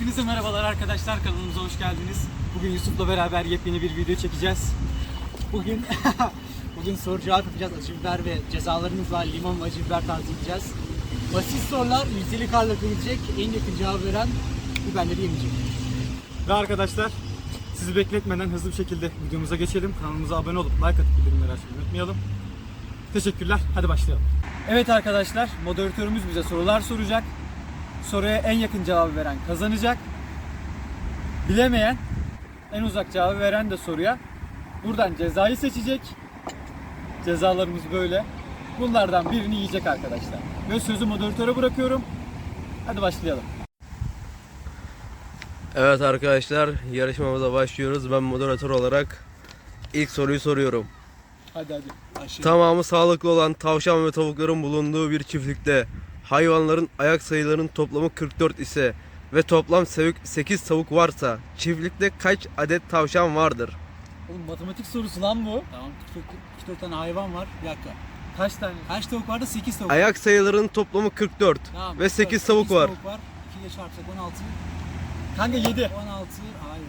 Hepinize merhabalar arkadaşlar kanalımıza hoş geldiniz. Bugün Yusuf'la beraber yepyeni bir video çekeceğiz. Bugün bugün soru cevap yapacağız. Acı biber ve cezalarımız var. Limon ve acı biber tarzı yapacağız. Basit sorular yüzdeli karla kırılacak. En yakın cevap veren biberleri yemeyecek. Ve arkadaşlar sizi bekletmeden hızlı bir şekilde videomuza geçelim. Kanalımıza abone olup like atıp bildirimleri açmayı unutmayalım. Teşekkürler. Hadi başlayalım. Evet arkadaşlar moderatörümüz bize sorular soracak. Soruya en yakın cevabı veren kazanacak. Bilemeyen en uzak cevabı veren de soruya buradan cezayı seçecek. Cezalarımız böyle. Bunlardan birini yiyecek arkadaşlar. Ve sözü moderatöre bırakıyorum. Hadi başlayalım. Evet arkadaşlar yarışmamıza başlıyoruz. Ben moderatör olarak ilk soruyu soruyorum. Hadi hadi. Tamamı sağlıklı olan tavşan ve tavukların bulunduğu bir çiftlikte hayvanların ayak sayılarının toplamı 44 ise ve toplam 8 tavuk varsa çiftlikte kaç adet tavşan vardır? Oğlum matematik sorusu lan bu. Tamam 44 tane hayvan var. Bir dakika. Kaç tane? Kaç tavuk vardı? 8 tavuk. Ayak sayılarının toplamı 44 Tamam, ve 8 tavuk var. tavuk var. 2 ile çarpsak 16. Kanka 7. 16 hayır.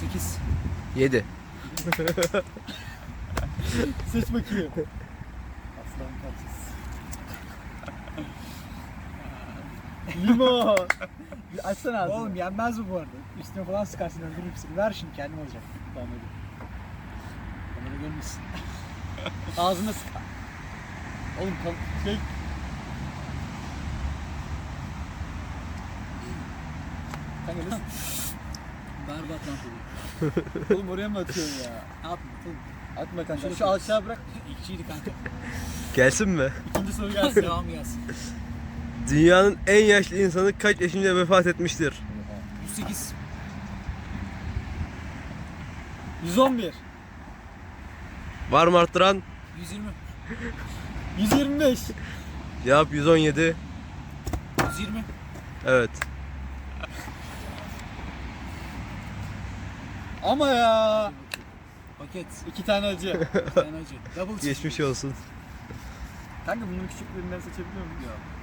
8. 7. Seç bakayım. Aslan kaçız. Limon. Bir açsana ağzını. Oğlum yenmez mi bu arada? Üstüne falan sıkarsın öldürür seni. Ver şimdi kendim alacağım. Tamam hadi. Kamera görmesin. Ağzına sık. Oğlum kal şey. Kanka nasıl? Berbat lan tadı. Oğlum oraya mı atıyorsun ya? Ne yapayım? Tabii. Atma kanka. Şöyle Şu aşağı bırak. İlkçiydi kanka. Gelsin mi? İkinci soru gelsin. Devam gelsin. Dünyanın en yaşlı insanı kaç yaşında vefat etmiştir? 108. 111. Var mı arttıran? 120. 125. Cevap 117. 120. Evet. Ama ya. Paket. İki tane acı. Bir tane acı. Double Geçmiş olsun. Kanka bunun küçüklerinden seçebiliyor muyum? Yok.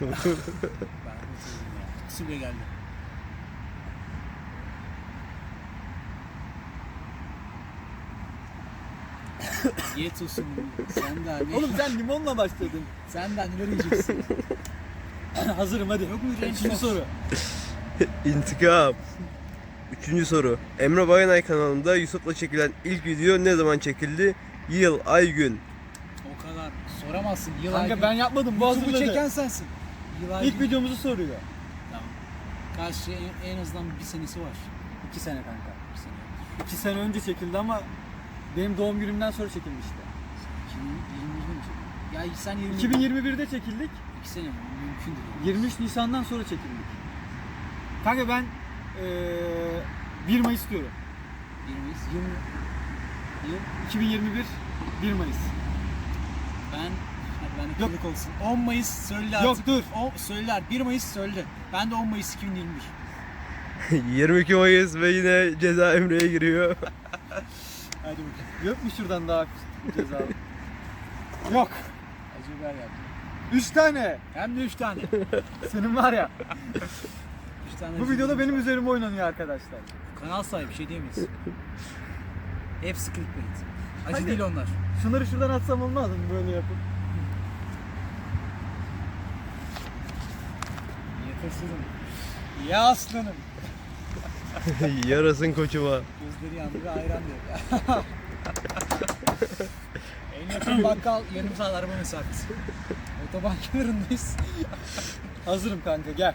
Ben de ya. Bile geldi. Yet olsun. Sen daha ne? Oğlum sen limonla başladın. sen daha neler yiyeceksin? Hazırım hadi. Yok mu renk Üçüncü soru. İntikam. Üçüncü soru. Emre Bayanay kanalında Yusuf'la çekilen ilk video ne zaman çekildi? Yıl, ay, gün. O kadar. Soramazsın. Yıl Kanka ay- ben yapmadım. Bu YouTube'u hazırladı. çeken sensin. Yıl ay- İlk videomuzu soruyor. Tamam. Kaç en, en azından bir senesi var. İki sene kanka. Bir sene. İki sene önce çekildi ama benim doğum günümden sonra çekilmişti. 2021'de mi çekildin? Ya sen 20 2021'de çekildik. 2 sene mi? Mümkün değil. 23 Nisan'dan sonra çekildik. Kanka ben eee 1 Mayıs diyorum. 20 Mayıs. 20 Yıl. 2021 1 Mayıs. Ben Yok. olsun. 10 Mayıs söyle Yok, artık. dur. O söyler. 1 Mayıs söyle. Ben de 10 Mayıs 2021. 22 Mayıs ve yine ceza Emre'ye giriyor. Hadi bakayım. Yok mu şuradan daha ceza? Yok. Acı biber yaptım. 3 tane. Hem de 3 tane. 3 Senin var ya. tane. Bu videoda benim üzerime oynanıyor arkadaşlar. Kanal sahibi bir şey diyemeyiz. Hepsi clickbait. Acı Hadi. değil onlar. Şunları şuradan atsam olmaz mı böyle yapıp? Yakırsızım. Ya aslanım. Yarasın koçuma. Gözleri yandı ve ayran diyor. en yakın bakkal yarım saat araba mesafesi. Otoban kenarındayız. Hazırım kanka gel.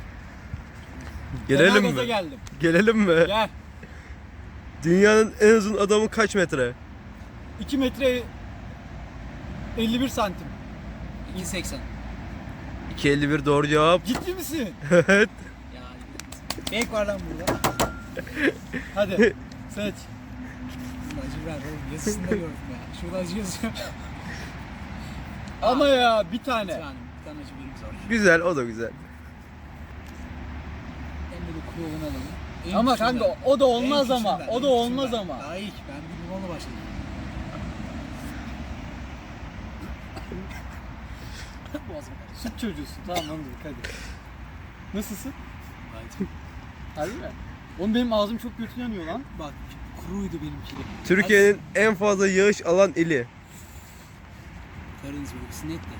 Gelelim Fena mi? geldim. Gelelim mi? Gel. Dünyanın en uzun adamı kaç metre? 2 metre 51 santim. 2.80. 251 doğru cevap. Ciddi misin? Evet. Ya fake var lan burada. Hadi seç. Acı ver oğlum yazısında gördüm ya. Şurada acı yazıyor. Ama ya bir bir tane. tane, bir tane acı birimiz var. Güzel o da güzel. En böyle olanı alalım. En Ama küçüğünden. kanka o da olmaz En ama. küçüğünden, O da en olmaz küçüğünden. ama. Daha iyi ki ben bir limonla başladım. Boğazıma. Süt çocuğusun. Tamam anladık hadi. Nasılsın? Harbi mi? Oğlum benim ağzım çok kötü yanıyor lan. Bak kuruydu benimki de. Türkiye'nin en fazla yağış alan ili. Karadeniz bölgesi net de.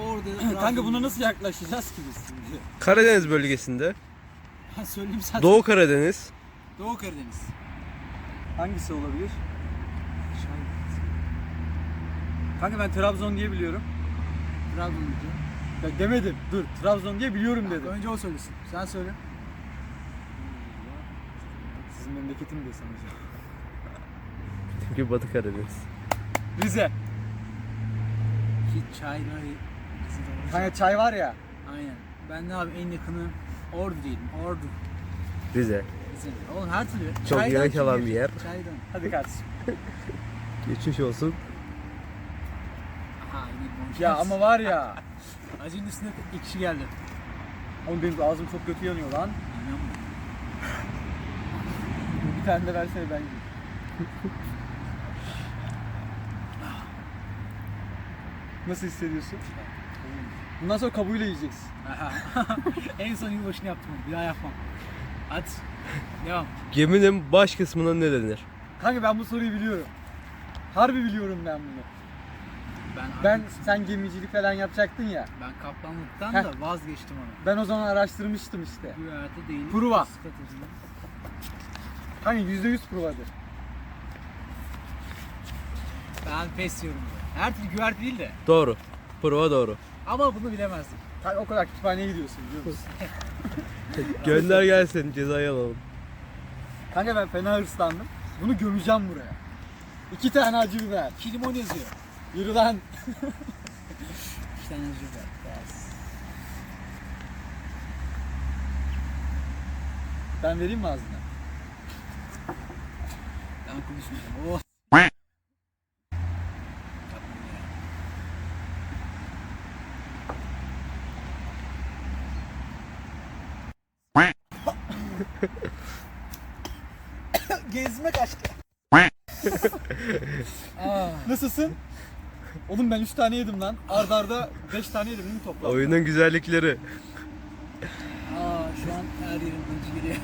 Orada Kanka buna nasıl yaklaşacağız ki biz şimdi? Karadeniz bölgesinde. Ben söyleyeyim zaten. Doğu Karadeniz. Doğu Karadeniz. Hangisi olabilir? Kanka ben Trabzon diye biliyorum. Trabzon diyor. Ya demedim. Dur. Trabzon diye biliyorum dedim. Önce o söylesin. Sen söyle. Sizin memleketim de sanacağım. Çünkü Batı Karadeniz. Rize. Hiç çay var. Kanka çay var ya. Aynen. Ben ne abi en yakını Ordu diyelim. Ordu. Rize. Bizim. Oğlum her türlü. Çok Çaydan yemek kim alan yer? bir yer. Çaydan. Hadi kardeşim. Geçmiş olsun. Ya ama var ya. Acının üstüne iki kişi geldi. Oğlum benim ağzım çok kötü yanıyor lan. İnanmıyorum. Bir tane de versene ben yiyeyim. Nasıl hissediyorsun? Bundan sonra kabuğuyla yiyeceksin. en son yılbaşını yaptım. Bir daha yapmam. Hadi. Devam. Geminin baş kısmına ne denir? Kanka ben bu soruyu biliyorum. Harbi biliyorum ben bunu. Ben Ben artık- sen gemicilik falan yapacaktın ya. ben kaptanlıktan Heh. da vazgeçtim onu. Ben o zaman araştırmıştım işte. Güverte değil. Prova. Stratejinin. Kanka %100 provadır. Ben pes diyorum. Her türlü güverte değil de. Doğru. Prova doğru. Ama bunu bilemezdim. Kanka o kadar kütüphaneye gidiyorsun biliyor musun? Gönder gelsin cezayı alalım. Kanka ben fena hırslandım. Bunu gömeceğim buraya. İki tane acı biber. İki limon yazıyor. Yürü lan. İki tane. Beyaz. Ben vereyim mi ağzına? Ben konuşmayacağım. Oh. Gezme kaçtı. Aa, Nasılsın? Oğlum ben 3 tane yedim lan. Arda arda 5 tane yedim değil mi toplam? Oyunun güzellikleri. aa, şu an her yerim acı geliyor.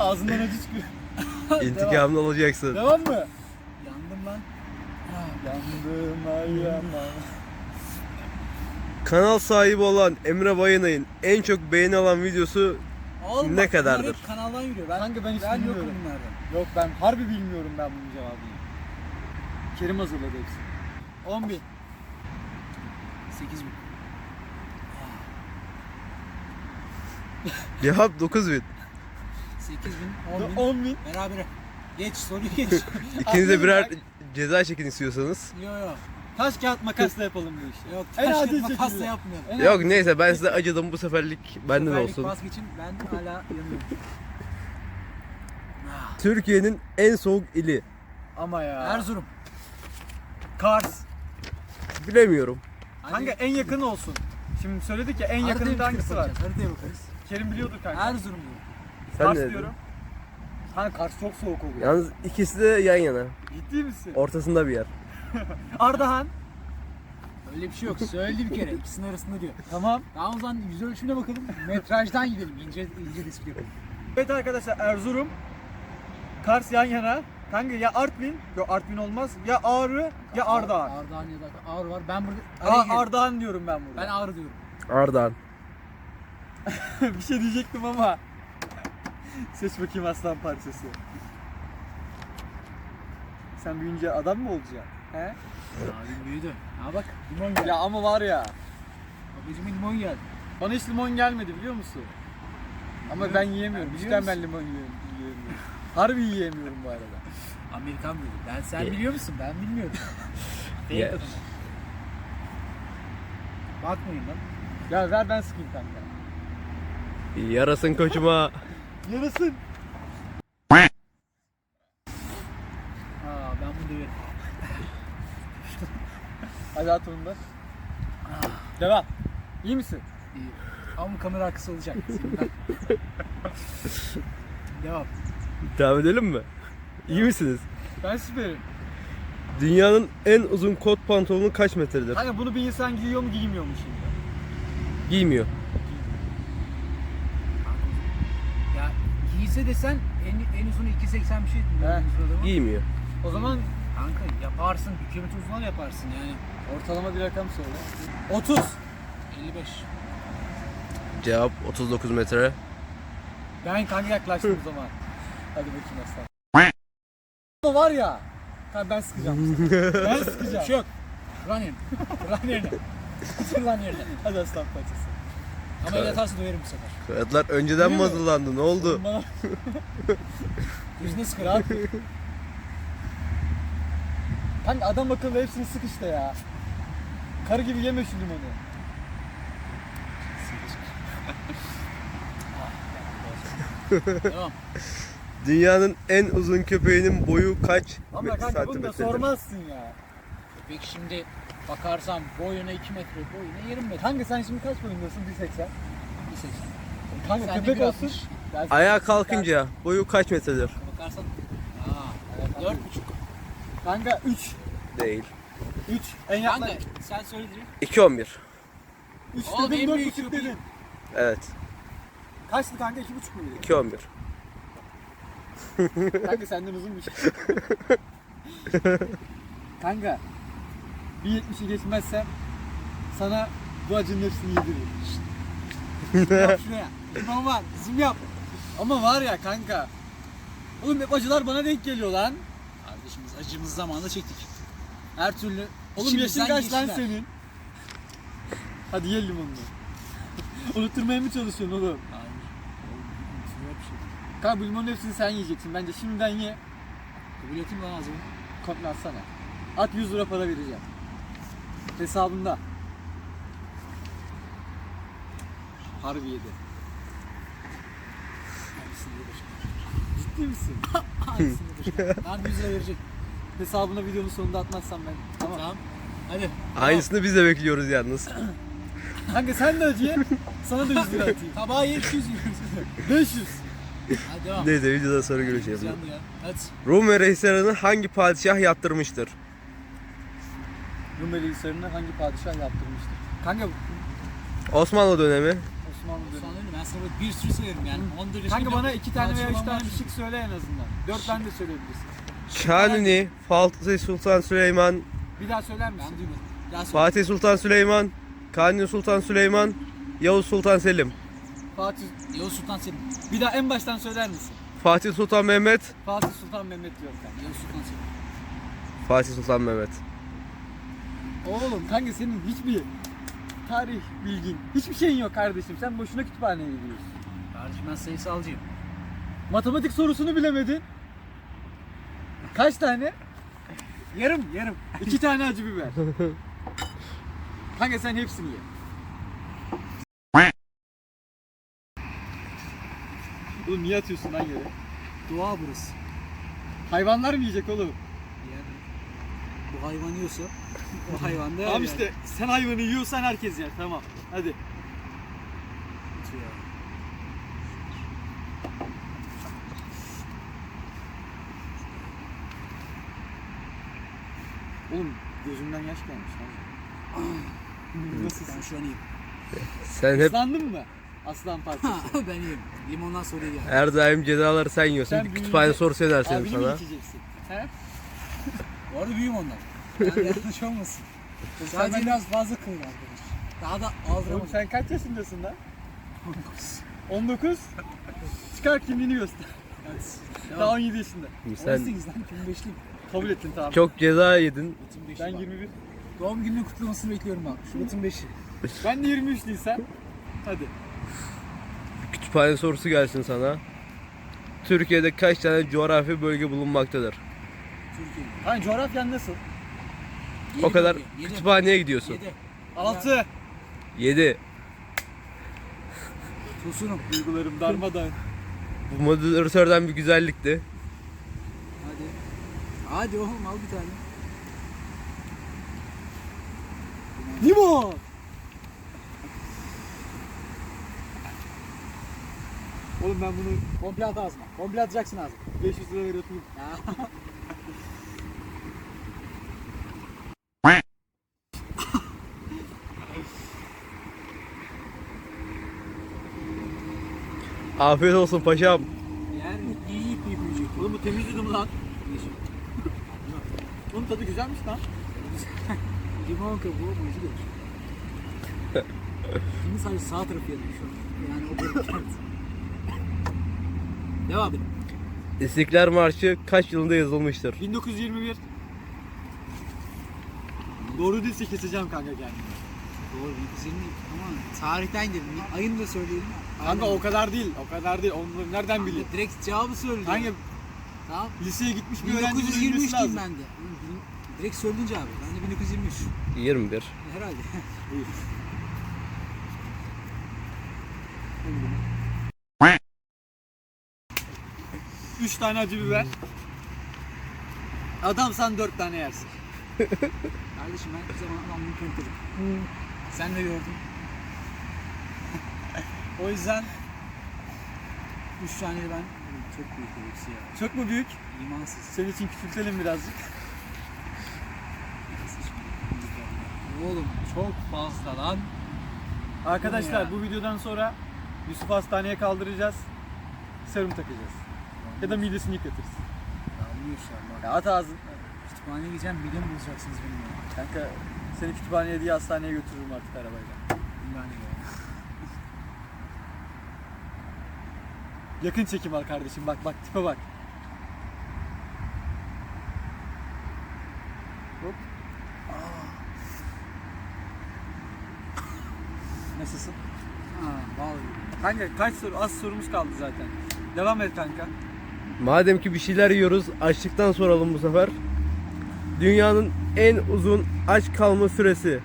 Ağzından acı çıkıyor. İntikamını alacaksın. Devam mı? Yandım lan. Yandım ay yandım. Kanal sahibi olan Emre Bayınay'ın en çok beğeni alan videosu Oğlum Ne bak, bunlar kadardır? hep kanaldan yürüyor. Ben, Kanka ben hiç ben yokum bilmiyorum. bunlardan. Yok ben harbi bilmiyorum ben bunun cevabını. Kerim hazırladı hepsini. 10 bin. 8 bin. cevap 9000. 8 bin, 10 bin. 10 bin. Berabere. Geç soruyu geç. İkiniz de Aklını birer bırak. ceza çekin istiyorsanız. yo yo. Taş kağıt makasla yapalım bu işi. Yok En taş adil kağıt makasla şekilde. yapmayalım. En Yok neyse ben size acıdım bu seferlik benden Seferlik olsun. Vazgeçin ben hala yanıyorum. Türkiye'nin en soğuk ili. Ama ya. Erzurum. Kars. Bilemiyorum. Kanka en yakın olsun. Şimdi söyledik ya en yakınında hangisi var? Haritaya bakarız. Kerim biliyordur kanka. Erzurum diyor. Sen Kars ne dedin? diyorum. Kanka Kars çok soğuk oluyor. Yalnız ikisi de yan yana. Ciddi misin? Ortasında bir yer. Ardahan. Öyle bir şey yok. Söyledi bir kere. İkisinin arasında diyor. Tamam. Tamam o zaman yüz ölçümüne bakalım. Metrajdan gidelim. İnce ince tespit yapalım. Evet arkadaşlar Erzurum. Kars yan yana. Kanka ya Artvin, yok Artvin olmaz. Ya Ağrı ya Ardahan. Ardahan ya da Ağrı var. Ben burada Aa, araya girdim. Ardahan diyorum ben burada. Ben Ağrı diyorum. Ardahan. bir şey diyecektim ama. Seç bakayım aslan parçası. Sen büyüyünce adam mı olacaksın? He? Abim büyüdü. Ha bak limon geldi. Ya ama var ya. Babacıma limon geldi. Bana hiç limon gelmedi biliyor musun? Ama Biliyor- ben yiyemiyorum. Cidden biliyor ben limon yiyemiyorum. Harbi yiyemiyorum bu arada. Amerikan büyüdü. Ben sen Ye- biliyor musun? Ben bilmiyorum. Fake adamı. Bakmayın lan. Ya ver ben sıkayım kanka. Yarasın koçuma. Yarasın. Aa ben bunu döverim. Hadi at onu da. Devam. İyi misin? İyi. Ama kamera arkası olacak. Devam. Devam edelim mi? İyi misiniz? Ben süperim. Dünyanın en uzun kot pantolonu kaç metredir? Kanka bunu bir insan giyiyor mu giymiyor mu şimdi? Giymiyor. Ya giyse desen en, en uzunu 2.80 bir şey. He. Giymiyor. O zaman Kanka yaparsın. 1 kilometre uzunlar yaparsın yani. ortalama bir rakam söyle. 30. 55. Cevap 39 metre. Ben kanka yaklaştım o zaman. Hadi bakayım aslan. Ama var ya. Kanka ben sıkacağım. bu ben sıkacağım. Yok. Run yerine. Run yerine. Run yerine. Hadi aslan parçası. Ama el atarsa döverim bu sefer. Fiyatlar önceden mi hazırlandı? Ne oldu? Bana Yüzüne sıkar abi. Kanka adam akıllı hepsini sık işte ya. Karı gibi yeme şu limonu. Devam. Dünyanın en uzun köpeğinin boyu kaç Ama kanka bunu da santimetredir? sormazsın ya. Peki şimdi bakarsam boyuna 2 metre, boyuna 20 metre. Kanka sen şimdi kaç boyundasın? 1.80. 1.80. Kanka Sen de köpek 1.60. olsun. Ben- Ayağa kalkınca boyu kaç metredir? Bakarsan Aa, 4,5. Kanka 3. Değil. 3. En Kanka yakın. sen söyle direkt. 2.11. 3 Oğlum en dedin 4.5 büyük köpeği. dedin. Evet. Kaçtı kanka? 2.5 muydu? 2.11. Kanka senden uzunmuş. kanka 1.70'i geçmezsem sana bu acının hepsini yediririm. Yap şuraya. Limon var. Zoom yap. Ama var ya kanka. Oğlum hep acılar bana denk geliyor lan. Kardeşim biz acımız zamanında çektik. Her türlü Oğlum içimizden yaşın kaç lan geçtiler. senin? Hadi ye limonunu. Unutturmaya mı çalışıyorsun oğlum? Kanka bu limonun hepsini sen yiyeceksin. Bence şimdiden ye. Kabul ettim lan ağzımı. Komple atsana. At 100 lira para vereceğim. Hesabında. Harbi yedi. Aynısını da başına. Ciddi misin? Aynısını da başına. Lan 100 lira verecek. Hesabına videonun sonunda atmazsam ben. Tamam. Tamam. Hadi. Aynısını biz de bekliyoruz yalnız. Kanka sen de acı ye. Sana da 100 lira atayım. Tabağa ye 200 lira. 500. Neyse videoda sonra görüşeceğiz. Hadi. Rumeli Hisarı'nı hangi padişah yaptırmıştır? Rumeli Hisarı'nı hangi padişah yaptırmıştır? Kanka Osmanlı dönemi, Osmanlı dönemi. Öyle ben sana böyle bir sürü söylerim yani. 14 yaşında Kanka bana iki tane veya üç tane bir şık söyle en azından. Dört tane de söyleyebilirsin. Kanuni, Fatih Sultan Süleyman, Bir daha söyler Ben misin? duymadım. Daha sonra. Fatih Sultan Süleyman, Kanuni Sultan Süleyman, Yavuz Sultan Selim, Fatih. Yavuz Sultan Selim. Bir daha en baştan söyler misin? Fatih Sultan Mehmet, Fatih Sultan Mehmet diyor kanka. Yavuz Sultan Selim. Fatih Sultan Mehmet. Oğlum kanka senin hiçbir tarih bilgin, hiçbir şeyin yok kardeşim. Sen boşuna kütüphaneye gidiyorsun. Kardeşim ben sayısalcıyım. Matematik sorusunu bilemedin. Kaç tane? Yarım yarım. İki tane acı biber. Kanka sen hepsini ye. Oğlum niye atıyorsun lan yere? Doğa burası. Hayvanlar mı yiyecek oğlum? Yani bu hayvan yiyorsa o hayvan da yer Tamam yani. işte sen hayvanı yiyorsan herkes yer tamam. Hadi. Bitiyor ya. Oğlum gözümden yaş gelmiş lan. Nasılsın? Ben şu an iyiyim. Sen hep Islandın mı? Aslan parçası. ben iyiyim. Limondan sonra iyi yani. her daim cezaları sen yiyorsun. Sen bir büyüyünce kütüphane sorusu edersin Abini mi sana. içeceksin? He? Bu arada büyüğüm ondan. Yani yanlış olmasın. Sadece ben- biraz fazla kılın arkadaş. Daha da Oğlum aldıramadım. sen kaç yaşındasın lan? 19. Çıkar kimliğini göster. Daha 17 yaşında. Sen 18 lan 25'liyim. Kabul ettin tamam. çok ceza yedin. Şubat'ın 5'i Ben var. 21. Doğum gününün kutlamasını bekliyorum bak. Şubat'ın 5'i. Ben de 23 Nisan. Hadi. Kütüphane sorusu gelsin sana. Türkiye'de kaç tane coğrafi bölge bulunmaktadır? Türkiye'de. Hani coğrafyan nasıl? O kadar bölge, yedi. kütüphaneye gidiyorsun. 7. 6. 7. Tosunum. Duygularım darmadağın. Bu moderatörden bir güzellikti. Hadi. Hadi oğlum al bir tane. Limon. Oğlum ben bunu Komple at ağzına. Komple atacaksın ağzına. 500 lira veriyorum. Afiyet olsun paşam. yani iyi yiyip yiyip yiyecek. Oğlum bu temiz yudum lan. Yeşil. Bunun tadı güzelmiş lan. Limon kabuğu acı gelir. Şimdi sadece sağ tarafı yedim şu an. Yani o bölüm. Devam edin. İstiklal Marşı kaç yılında yazılmıştır? 1921. Doğru değilse keseceğim kanka kendimi. Doğru 1920 ama tarihten girdim. Ayını da söyleyelim. Kanka Aynen. o kadar değil, o kadar değil. Onu nereden Kanka bileyim? Direkt cevabı söyle. Kanka Tamam. liseye gitmiş bir öğrenci 1923 bilmesi diyeyim ben de. Direkt söyledin cevabı. Ben de 1923. 21. Herhalde. Buyur. Üç tane acı biber. Adam sen dört tane yersin. Kardeşim ben bir zaman adamlığı kanıtladım. Sen de gördün. o yüzden 3 tane ben çok büyük hepsi ya. Çok mu büyük? İmansız. Senin için küçültelim birazcık. Oğlum çok fazla lan. Arkadaşlar bu videodan sonra Yusuf hastaneye kaldıracağız. Serum takacağız. Ya da midesini yıkatırız. An bak. Ya at ağzını. Kütüphaneye gideceğim midem bulacaksınız benim ya. Kanka seni kütüphaneye diye hastaneye götürürüm artık arabayla. Ben ya. Yakın çekim al kardeşim bak bak tipe bak. Hop. Nasılsın? Ha vallahi. Kanka kaç soru? Az sorumuz kaldı zaten. Devam et kanka. Madem ki bir şeyler yiyoruz, açlıktan soralım bu sefer. Dünyanın en uzun aç kalma süresi.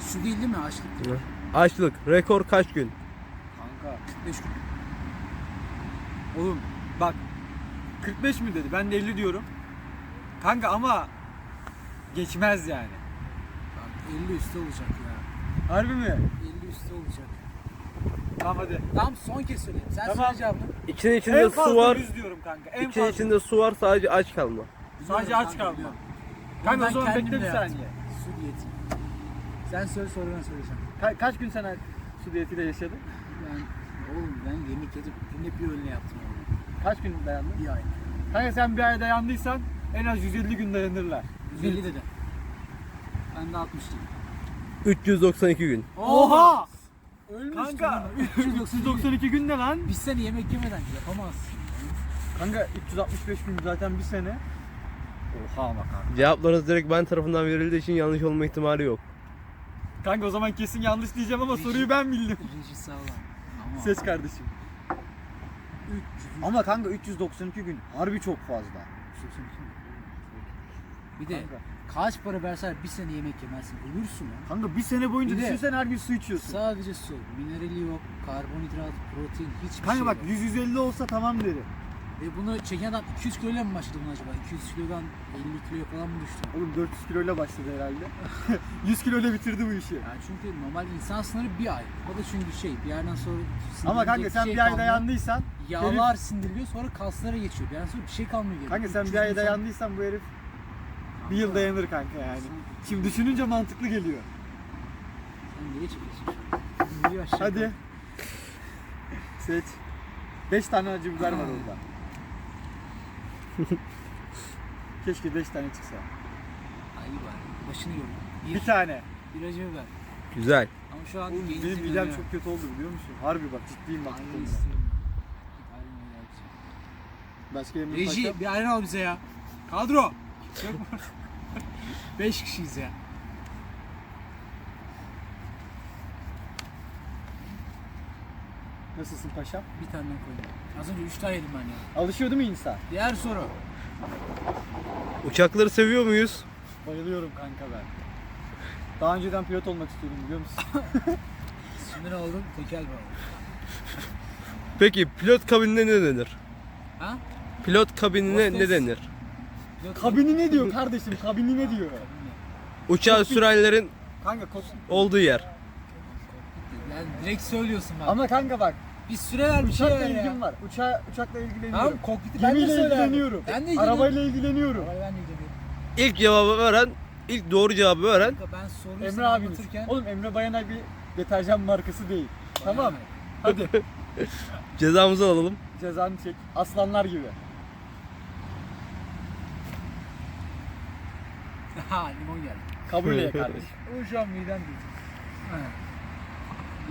Su değil değil mi açlık? Açlık, rekor kaç gün? Kanka. 45 gün. Oğlum bak 45 mi dedi? Ben de 50 diyorum. Kanka ama geçmez yani. Bak 50 üstü olacak ya. Harbi mi? 50 üstü olacak. Tamam hadi. Tamam son kez söyleyeyim. Sen Tamam. söyle cevabını. İçinin içinde en su fazla var. 100 diyorum kanka. En İçinin fazla. içinde su var, sadece aç kalma. Sadece aç kanka, kalma. biliyorum. Kanka o Ben zaman kendim bekle de bir yaptım. saniye. Su diyeti. Sen söyle sonra ben söyleyeceğim. Ka- kaç gün sen su diyetiyle yaşadın? Ben oğlum ben yemek yedim. Günde bir öğüne yaptım oğlum. Kaç gün dayandın? Bir ay. Kanka sen bir ay dayandıysan en az 150 gün dayanırlar. 150 dedi. Ben de 60 dedim. 392 gün. Oha! Ölmüş Kanka 392. 392 gün ne lan? Bir sene yemek yemeden yapamazsın. Kanka 365 gün zaten bir sene. Oha ama kanka. Cevaplarınız direkt ben tarafından verildiği için yanlış olma ihtimali yok. Kanka o zaman kesin yanlış diyeceğim ama Reji- soruyu ben bildim. Reji sağlam. Ama Seç kardeşim. 300. Ama kanka 392 gün harbi çok fazla. 392 mi? Bir de Kanka. Kaç para versen bir sene yemek yemezsin. Ölürsün lan. Kanka bir sene boyunca Bir de- düşünsene her gün su içiyorsun. Sadece su. Minerali yok, karbonhidrat, protein hiçbir Kanka şey bak yok. 100-150 olsa tamam derim. Ve bunu çeken adam 200 kiloyla mı başladı bunu acaba? 200 kilodan 50 kiloya falan mı düştü? Oğlum 400 kiloyla başladı herhalde. 100 kiloyla bitirdi bu işi. Yani çünkü normal insan sınırı bir ay. O da çünkü şey bir yerden sonra Ama kanka sindirilecek sen şey bir ay kalmıyor. dayandıysan Yağlar sindiriliyor sonra kaslara geçiyor. Bir yerden sonra bir şey kalmıyor geriye. Kanka sen 300 bir ay insan- dayandıysan bu herif bir yıl dayanır kanka yani. Şimdi düşününce mantıklı geliyor. Sen şu an? Yürü aşağı Hadi. Seç. 5 tane acı biber var orada. Keşke 5 tane çıksa. Ay bari. Başını yor. Bir, Bir tane. bir acı biber. Güzel. Ama şu an Oğlum benim midem çok kötü oldu biliyor musun? Harbi bak ciddiyim bak. bu konuda. istiyorum. Ayran öyle yapacağım. Başka yemek Reji bir ayran al bize ya. Kadro. Yok mu? 5 kişiyiz ya. Nasılsın paşam? Bir tane daha koyayım. Az önce 3 tane yedim ben ya. Alışıyor değil mi insan? Diğer soru. Uçakları seviyor muyuz? Bayılıyorum kanka ben. Daha önceden pilot olmak istiyordum biliyor musun? Şimdi ne oldum? Tekel bağlı. Peki pilot kabinine ne denir? Ha? Pilot kabinine ne denir? Kabini ne diyor kardeşim? Kabini ne diyor? Uçağı sürenlerin Kanka kok. olduğu yer. Yani direkt söylüyorsun bak. Ama kanka bak bir süre ver bir şey uçakla ver ya. ilgim var. Uça uçakla ilgileniyorum. Tamam kokpiti ben de Gemiyle ilgileniyorum. Ben de ilgileniyorum. Arabayla ilgileniyorum. Arabayla ben de ilgileniyorum. İlk cevabı veren, ilk doğru cevabı veren Kanka ben soruyu Emre sana abiniz. anlatırken... Oğlum Emre Bayanay bir deterjan markası değil. Tamam. Bayanay. Hadi Cezamızı alalım. cezanı çek. Aslanlar gibi. Ha limon geldi. Kabul ye kardeşim. O şu an midem değil.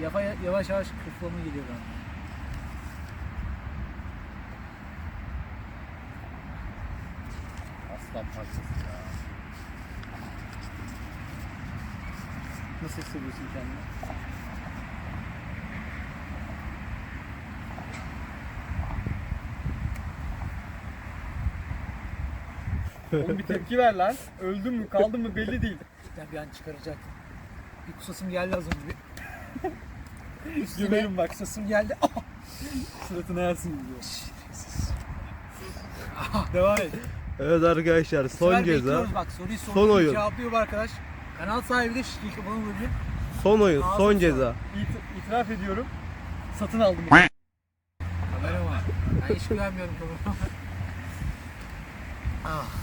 Yavaş yavaş yavaş kıflama geliyor bana. Aslan parçası ya. Nasıl hissediyorsun kendini? Oğlum bir tepki ver lan. Öldün mü kaldın mı belli değil. Ben bir an çıkaracak. Bir kusasım geldi az önce. Bir. Üstüne Gömerim bak. kusasım geldi. Ah! Suratına yersin diyor. Devam et. Evet arkadaşlar son Sefer ceza. bekliyoruz Bak soruyu Son soruyu oyun. cevaplıyor bu arkadaş. Kanal sahibi de şirket bana bölüm. Son oyun, Ağzım son sağ. ceza. İt- itiraf ediyorum. Satın aldım. Kamera var. Ben hiç güvenmiyorum kamerama.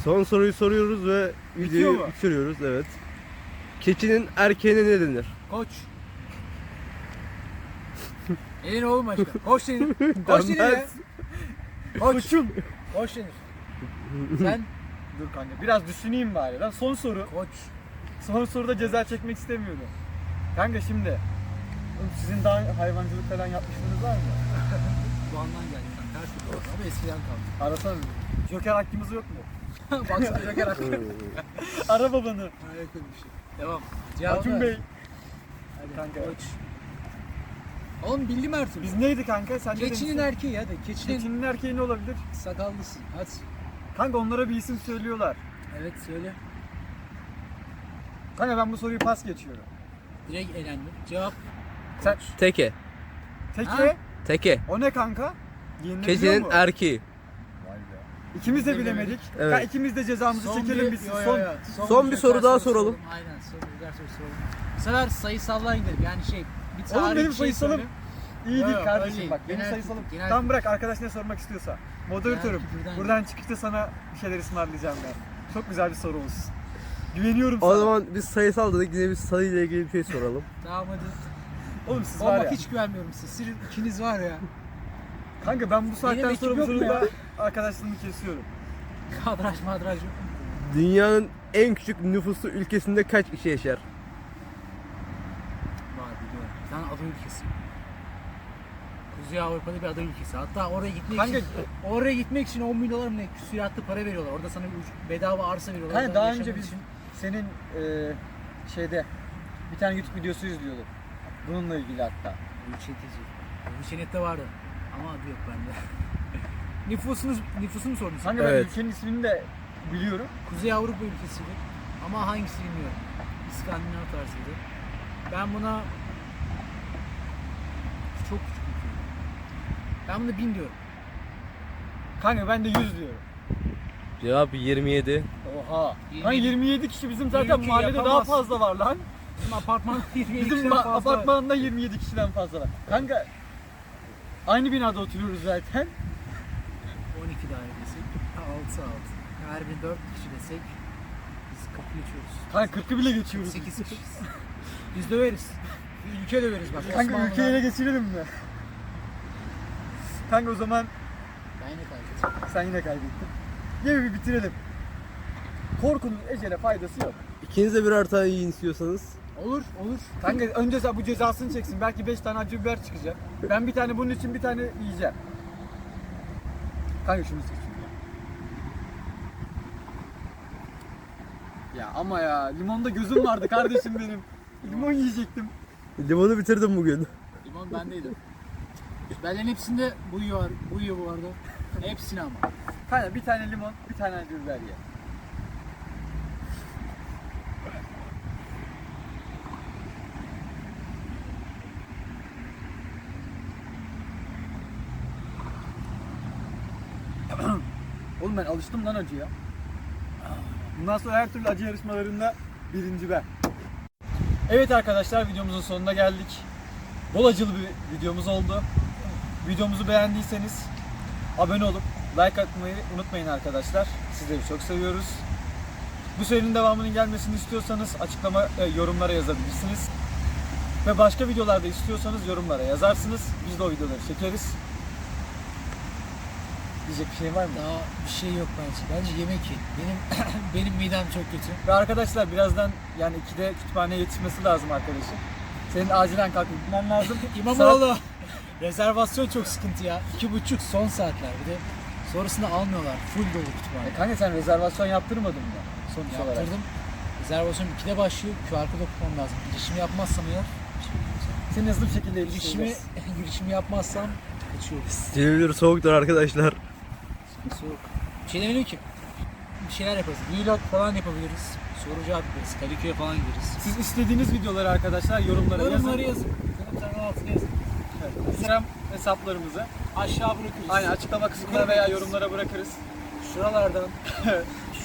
Son soruyu soruyoruz ve videoyu mu? bitiriyoruz evet. Keçinin erkeğine ne denir? Koç. Elin oğlum başka. Koç denir. Koç denir ya. Koç. Koçum. Koç denir. Sen Dur kanka biraz düşüneyim bari. Lan son soru. koç. Son soruda ceza çekmek istemiyorum. Kanka şimdi oğlum sizin daha hayvancılık falan yapmışlığınız var mı? Bu andan geldi. Her türlü var ama eskiden kaldı. Arasana bir. Joker hakkımız yok mu? Baksana Joker hakkı. Ara babanı. Harika bir şey. Devam. Cevap ver. Bey. Hadi. Kanka. Koç. Oğlum bildim her türlü. Biz neydi kanka? Sen ne Keçinin demiştin? erkeği ya da keçinin Keçinin erkeği ne olabilir? sakallısın. Hadi. Kanka onlara bir isim söylüyorlar. Evet söyle. Kanka ben bu soruyu pas geçiyorum. Direkt elendim. Cevap Sen Teke. teke Ha? Teke. o ne kanka? Yenilebiliyor Keçinin mu? erkeği. İkimiz de bilemedik. Evet. Kanka ikimiz de cezamızı çekelim bir, biz. yo, yo, Son. yo. Son bir soru daha soralım. Aynen son bir Joker sorusu soralım. Bu sefer sayısallar gidelim. Yani şey bir tarih Oğlum benim bir şey sayısalım söyle. İyi değil kardeşim öyle bak. değil. Benim Genel sayısalım. kültür, genel kültür. bırak arkadaş ne sormak istiyorsa. Moderatörüm. Kültürden Buradan çıkışta sana bir şeyler ısmarlayacağım ben. Çok güzel bir soru olsun. Güveniyorum sana. O zaman biz sayısal dedik yine biz sayıyla ilgili bir şey soralım. Tamam hadi. Oğlum siz Oğlum var bak ya. hiç güvenmiyorum size. Siz ikiniz var ya. Kanka ben bu saatten ekip sonra bu yok mu soruda ya? Arkadaşlığımı kesiyorum. Kadraj madraj yok. Dünyanın en küçük nüfuslu ülkesinde kaç kişi yaşar? Var biliyorum. Bir tane ada ülkesi. Kuzey Avrupa'da bir ada ülkesi. Hatta oraya gitmek Kanka- için oraya gitmek için 10 bin dolar mı ne küsuratlı para veriyorlar. Orada sana bir bedava arsa veriyorlar. Kanka Orada daha yaşamak önce biz için. senin e, şeyde bir tane YouTube videosu izliyorduk. Bununla ilgili hatta. Ülçetici. Ülçenette vardı. Ama adı yok bende. Nüfusunuz, nüfusunu sordunuz. Kanka ben Evet. ülkenin ismini de biliyorum. Kuzey Avrupa ülkesiydi. Ama hangisi bilmiyorum. İskandinav tarzıydı. Ben buna çok küçük bir ülke. Ben buna bin diyorum. Kanka ben de 100 diyorum. Cevap 27. Oha. 27. Kanka 27 kişi bizim zaten Benimki mahallede daha yapamaz. fazla var lan. Bizim apartman 27 Bizim kişiden ma- apartmanda 27 kişiden fazla var. Kanka aynı binada oturuyoruz zaten. 12 daire desek 6 6. Her bir 4 kişi desek biz kapı geçiyoruz. Kanka 40'ı bile geçiyoruz. 8 kişiyiz. biz döveriz. Bir ülke döveriz bak. Kanka ülkeyi ele geçirelim mi? Kanka o zaman Ben yine kaybettim. sen yine kaybettin. Yine bir bitirelim. Korkunun ecele faydası yok. İkiniz de birer tane yiyin istiyorsanız. Olur olur. Kanka önce sen bu cezasını çeksin. Belki 5 tane acı biber çıkacak. Ben bir tane bunun için bir tane yiyeceğim. Kanka şunu seç. Ya ama ya limonda gözüm vardı kardeşim benim. Limon yiyecektim. Limonu bitirdim bugün. Limon bendeydi. Benden hepsinde bu yiyor, bu yiyor bu arada. Hepsini ama. Kanka bir tane limon, bir tane acı biber ye. Oğlum ben alıştım lan acıya. Bundan sonra her türlü acı yarışmalarında birinci ben. Evet arkadaşlar videomuzun sonuna geldik. Bol acılı bir videomuz oldu. Videomuzu beğendiyseniz abone olup like atmayı unutmayın arkadaşlar. Sizleri çok seviyoruz. Bu serinin devamının gelmesini istiyorsanız açıklama e, yorumlara yazabilirsiniz. Ve başka videolarda istiyorsanız yorumlara yazarsınız. Biz de o videoları çekeriz. Diyecek bir şey var mı? Daha bir şey yok bence. Bence yemek yiyin. Benim benim midem çok kötü. Ve arkadaşlar birazdan yani 2'de kütüphaneye yetişmesi lazım arkadaşım. Senin acilen kalkıp gitmen lazım. İmamoğlu. Rezervasyon çok sıkıntı ya. İki buçuk son saatler bir de. Sonrasında almıyorlar. Full dolu kütüphane. E kanka sen rezervasyon yaptırmadın mı sonuç olarak? Yaptırdım. Rezervasyon 2'de başlıyor. QR kod okumam lazım. Girişimi yapmazsam eğer Seni hızlı bir şekilde girişimi, girişimi yapmazsam kaçıyoruz. Silivri soğuktur arkadaşlar. Soğuk. Bir şey demedim ki. Bir şeyler yaparız. Vlog falan yapabiliriz. Soru cevap yaparız. Kadıköy'e falan gideriz. Siz istediğiniz videoları arkadaşlar yorumlara Yorumları yazın. yazın. Yorumların altına yazın. Evet, Instagram hesaplarımızı Aşağı bırakırız. aynen açıklama kısmına veya yorumlara bırakırız. Şuralardan,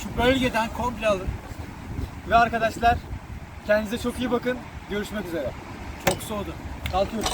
şu bölgeden komple alın. Ve arkadaşlar kendinize çok iyi bakın. Görüşmek üzere. Çok soğudu. Kalkıyoruz.